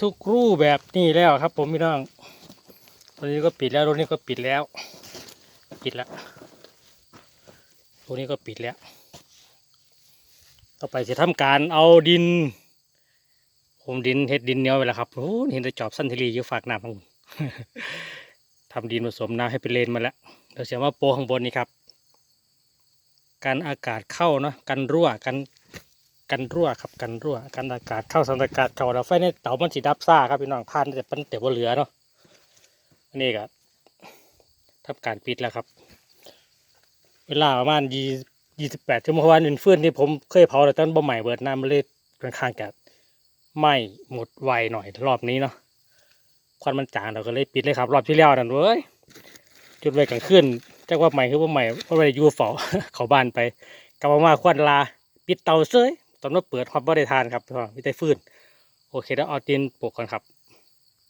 ทุกรูแบบนี้แล้วครับ ผมพี่น้องตัวนี้ก็ปิดแล้วตัวนี้ก็ปิดแล้ว ปิดแล้วตัวนี้ก็ปิดแล้ว ต่อไปจะทำการเอาดิน ผมดินเฮ็ดดินเหนียวไปแล้วครับโอ้เห็นแต่จอบสั้นทีรีอยู่ฝากน้ำของผมทำดินผสมน้ำให้เป็นเลนมาแล้วเดี๋ยวเสียมาโปข้างบนนี้ครับ การอากาศเข้าเนาะกันรั่วกัน กันรั่วครับกันรั่วกันอากาศเข้าสันอากาศเข้าแล้วไฟในเตามันสีดับซ่าครับพี่น้องพันแต่ปันแต่ว่าเหลือเนาะอันนี้ก็ทำการปิดแล้วครับ เวลาประมาณยี่ยี่สิบแปดชั่วโมงเพราะว่าเป็นฟืนที่ผมเคยเผาแต่ตอนบ่ใหม่เบิดน้ำมันเลยค่อนข้างจะไหม้หมดไวหน่อยรอบนี้เนาะควันมันจางเราก็เลยปิดเลยครับรอบที่แล้วนั่นเว้ยจุดไว้กลางคืนจักว่าใหม่คือว่าใหม่เพราะว่าอยู่เฝ้าเขาบ้านไปกลับมามาควันลา ปิดเตาเซ้ย ตอนนี้เปิดฮอตบ่ได้ทานครับพี่น้องมีแต่ฟืนโอเคแล้วเอาตีนปลูกก่อนครับ